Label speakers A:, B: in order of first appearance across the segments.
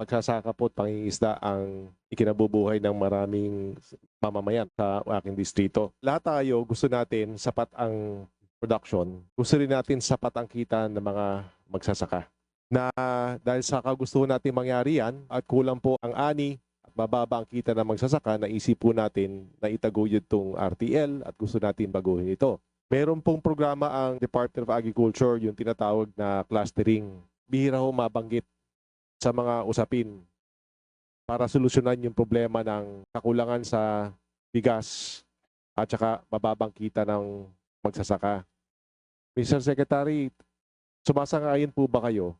A: pagsasaka po at pangingisda ang ikinabubuhay ng maraming mamamayan sa aking distrito. Lahat tayo gusto natin sapat ang production. Gusto rin natin sapat ang kita ng mga magsasaka. Na dahil sa kagustuhan natin mangyari yan at kulang po ang ani at mababa ang kita ng magsasaka, naisip po natin na itaguyod itong RTL at gusto natin baguhin ito. Meron pong programa ang Department of Agriculture, yung tinatawag na clustering. Bihira ho mabanggit sa mga usapin para solusyonan yung problema ng kakulangan sa bigas at saka mababang kita ng magsasaka. Mr. Secretary, sumasang-ayon po ba kayo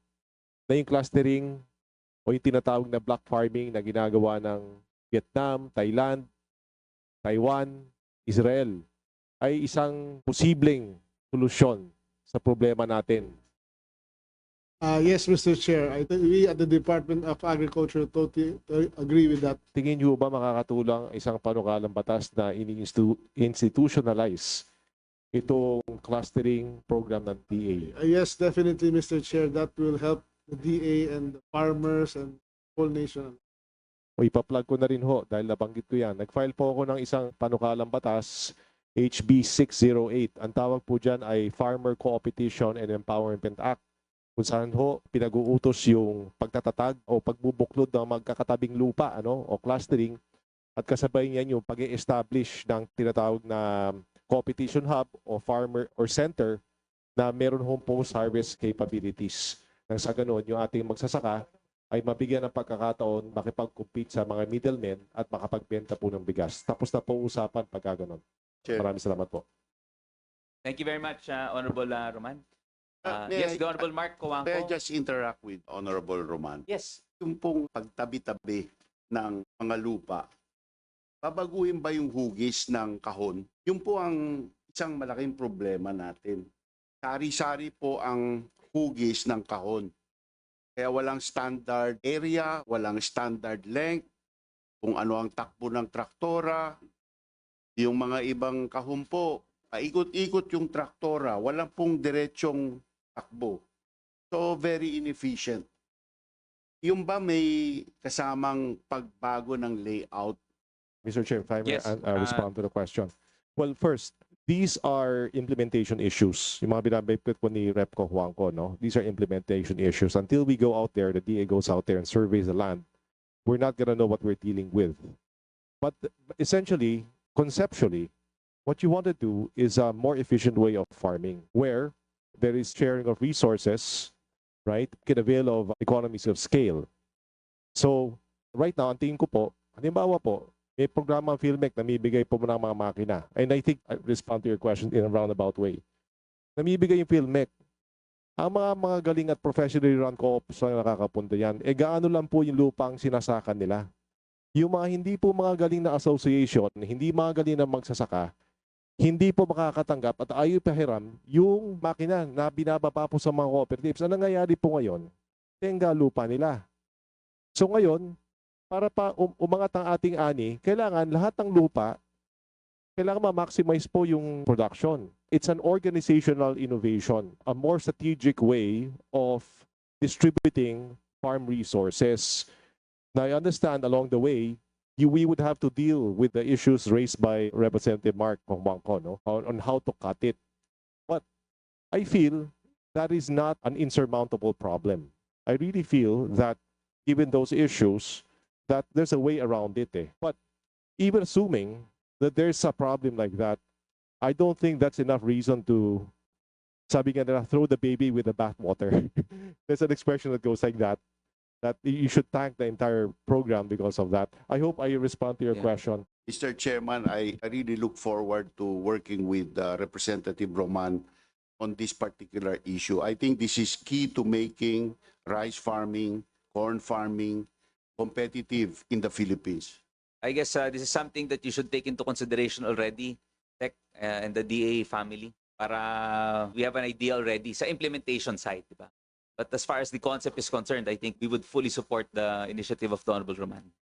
A: na yung clustering o yung tinatawag na block farming na ginagawa ng Vietnam, Thailand, Taiwan, Israel ay isang posibleng solusyon sa problema natin
B: Uh, yes, Mr. Chair. I think we at the Department of Agriculture totally agree with that.
A: tingin niyo ba makakatulong ang isang panukalang batas na ini-institutionalize itong clustering program ng DA?
B: Uh, yes, definitely, Mr. Chair. That will help the DA and the farmers and whole nation.
A: O ipa-plug ko na rin ho dahil nabanggit ko yan. Nag-file po ako ng isang panukalang batas, HB 608. Ang tawag po dyan ay Farmer Co-opetition and Empowerment Act kung saan ho pinag-uutos yung pagtatatag o pagbubuklod ng magkakatabing lupa ano o clustering at kasabay niyan yung pag establish ng tinatawag na competition hub o farmer or center na meron hong post-harvest capabilities. Nang sa ganun, yung ating magsasaka ay mabigyan ng pagkakataon makipag-compete sa mga middlemen at makapagbenta po ng bigas. Tapos na po usapan pagka ganun. Maraming salamat po.
C: Thank you very much, uh, Honorable uh, Roman.
D: Uh,
C: Uh,
D: may
C: yes,
D: I-
C: the Honorable Mark Coangco.
D: May I just interact with Honorable Roman?
C: Yes.
D: Yung pong pagtabi-tabi ng mga lupa, babaguhin ba yung hugis ng kahon? Yung po ang isang malaking problema natin. Sari-sari po ang hugis ng kahon. Kaya walang standard area, walang standard length, kung ano ang takbo ng traktora, yung mga ibang kahon po, paikot-ikot yung traktora, walang pong diretsong takbo. So, very inefficient. Yung ba may kasamang pagbago ng layout?
A: Mr. Chair, if I may
C: Yes,
A: uh, uh, respond to the question. Well, first, these are implementation issues. Yung mga binabanggit po ni Repco Juanco, no? These are implementation issues. Until we go out there, the DA goes out there and surveys the land, we're not gonna know what we're dealing with. But essentially, conceptually, what you want to do is a more efficient way of farming where there is sharing of resources, right? Can avail of economies of scale. So, right now, ang tingin ko po, halimbawa po, may programa ang PhilMec na mibigay po ng mga makina. And I think I respond to your question in a roundabout way. Namibigay yung PhilMec. Ang mga mga galing at professionally run co-ops na nakakapunta yan, eh gaano lang po yung lupang sinasakan nila. Yung mga hindi po mga galing na association, hindi mga galing na magsasaka, hindi po makakatanggap at ayaw pahiram yung makina na binababa po sa mga cooperatives. Ang nangyayari po ngayon, tenga lupa nila. So ngayon, para pa um- umangat ang ating ani, kailangan lahat ng lupa, kailangan ma-maximize po yung production. It's an organizational innovation, a more strategic way of distributing farm resources. Now, I understand along the way, you, we would have to deal with the issues raised by Representative Mark no, on, on how to cut it. But I feel that is not an insurmountable problem. I really feel that given those issues, that there's a way around it. Eh. But even assuming that there's a problem like that, I don't think that's enough reason to sabi nga throw the baby with the bathwater. There's an expression that goes like that. That you should thank the entire program because of that. I hope I respond to your
C: Yeah.
A: question.
D: Mr. Chairman, I I really look forward to working with uh, Representative Roman on this particular issue. I think this is key to making rice farming, corn farming competitive in the Philippines.
C: I guess uh, this is something that you should take into consideration already, Tech uh, and the DA family, para we have an idea already sa implementation side, di ba? But as far as the concept is concerned, I think we would fully support the initiative of the Honorable Roman.